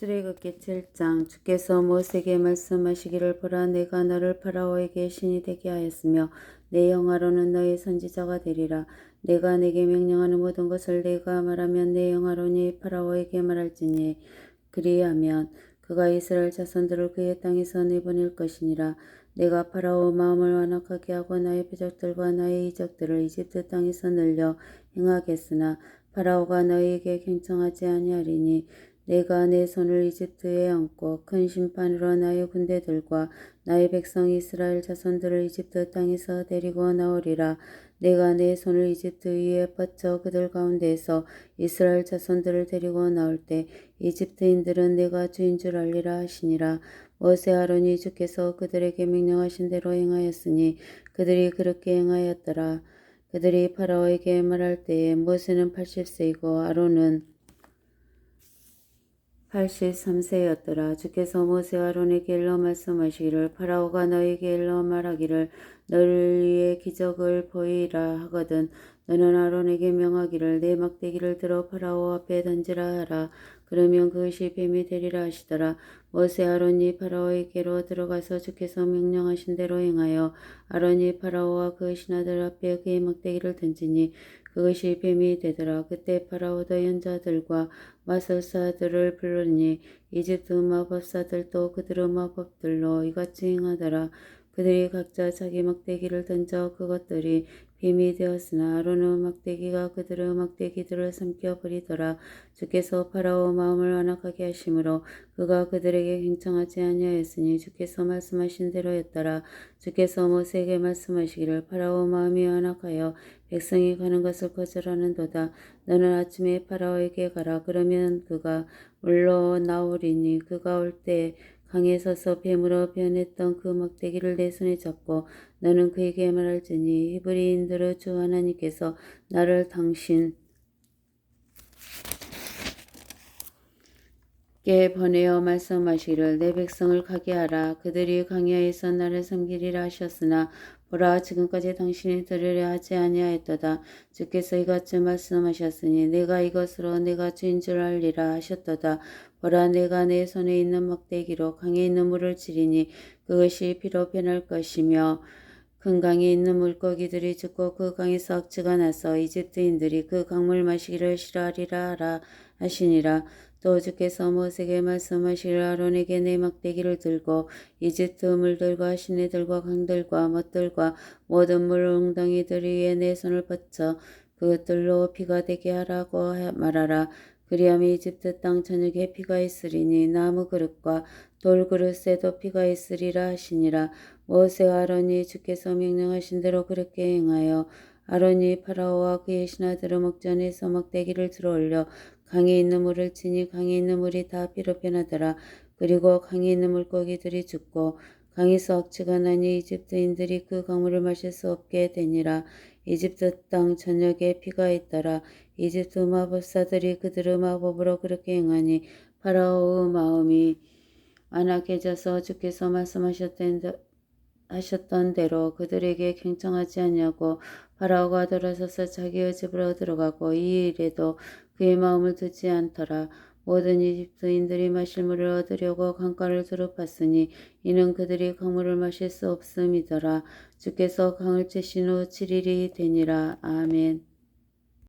출애굽기 7장 주께서 모세에게 말씀하시기를 보라 내가 너를 파라오에게 신이 되게 하였으며 내 영화로는 너의 선지자가 되리라. 내가 내게 명령하는 모든 것을 내가 말하면 내 영화로니 파라오에게 말할지니. 그리하면 그가 이스라엘 자손들을 그의 땅에서 내보낼 것이니라. 내가 파라오 마음을 완악하게 하고 나의 표적들과 나의 이적들을 이집트 땅에서 늘려 행하겠으나 파라오가 너희에게 경청하지 아니하리니 내가 내 손을 이집트에 얹고 큰 심판으로 나의 군대들과 나의 백성 이스라엘 자손들을 이집트 땅에서 데리고 나오리라. 내가 내 손을 이집트 위에 뻗쳐 그들 가운데에서 이스라엘 자손들을 데리고 나올 때 이집트인들은 내가 주인 줄 알리라 하시니라. 모세 아론이 주께서 그들에게 명령하신 대로 행하였으니 그들이 그렇게 행하였더라. 그들이 파라오에게 말할 때에 모세는 80세이고 아론은 83세였더라. 주께서 모세와 아론에게 일러 말씀하시기를 파라오가 너에게 일러 말하기를 너를 위해 기적을 보이라 하거든 너는 아론에게 명하기를 내 막대기를 들어 파라오 앞에 던지라 하라. 그러면 그것이 뱀이 되리라 하시더라. 모세 아론이 파라오에게로 들어가서 주께서 명령하신 대로 행하여 아론이 파라오와 그 신하들 앞에 그의 막대기를 던지니 그것이 뱀이 되더라. 그때 파라오도 연자들과 마술사들을 부르니 이집트 마법사들도 그들의 마법들로 이같이 행하더라. 그들이 각자 자기 막대기를 던져 그것들이 뱀이 되었으나 아론의 막대기가 그들의 막대기들을 삼켜 버리더라. 주께서 파라오 마음을 완악하게 하심으로 그가 그들에게 행청하지 아니하였으니 주께서 말씀하신 대로였더라. 주께서 모세에게 말씀하시기를 파라오 마음이 완악하여 백성이 가는 것을 거절하는도다. 너는 아침에 파라오에게 가라. 그러면 그가 물러 나오리니 그가 올 때 강에 서서 뱀으로 변했던 그 막대기를 내 손에 잡고 너는 그에게 말할지니 히브리인들의 주 하나님께서 나를 당신 께 보내어 말씀하시기를 내 백성을 가게 하라. 그들이 강야에서 나를 섬기리라 하셨으나 보라 지금까지 당신이 들으려 하지 아니하였도다. 주께서 이같이 말씀하셨으니 내가 이것으로 내가 주인 줄 알리라 하셨도다. 보라 내가 내 손에 있는 막대기로 강에 있는 물을 치리니 그것이 피로 변할 것이며 큰 강에 있는 물고기들이 죽고 그 강에서 악취가 나서 이집트인들이 그 강물 마시기를 싫어하리라 하라 하시니라 또 주께서 모세에게 말씀하시기를 아론에게 내 막대기를 들고 이집트 물들과 시내들과 강들과 멋들과 모든 물 웅덩이들 위에 내 손을 뻗쳐 그것들로 피가 되게 하라고 말하라. 그리하면 이집트 땅 저녁에 피가 있으리니 나무 그릇과 돌 그릇에도 피가 있으리라 하시니라. 모세와 아론이 주께서 명령하신 대로 그렇게 행하여 아론이 파라오와 그의 신하들의 목전에 서 막대기를 들어올려 강에 있는 물을 치니 강에 있는 물이 다 피로 변하더라. 그리고 강에 있는 물고기들이 죽고 강에서 억지가 나니 이집트인들이 그 강물을 마실 수 없게 되니라. 이집트 땅 전역에 피가 있더라. 이집트 마법사들이 그들의 마법으로 그렇게 행하니 파라오의 마음이 완악해져서 주께서 말씀하셨던 하셨던 대로 그들에게 경청하지 아니하고 파라오가 돌아서서 자기의 집으로 들어가고 이 일에도 그의 마음을 두지 않더라. 모든 이집트인들이 마실 물을 얻으려고 강가를 두루 봤으니 이는 그들이 강물을 마실 수 없음이더라. 주께서 강을 채신 후 7일이 되니라. 아멘.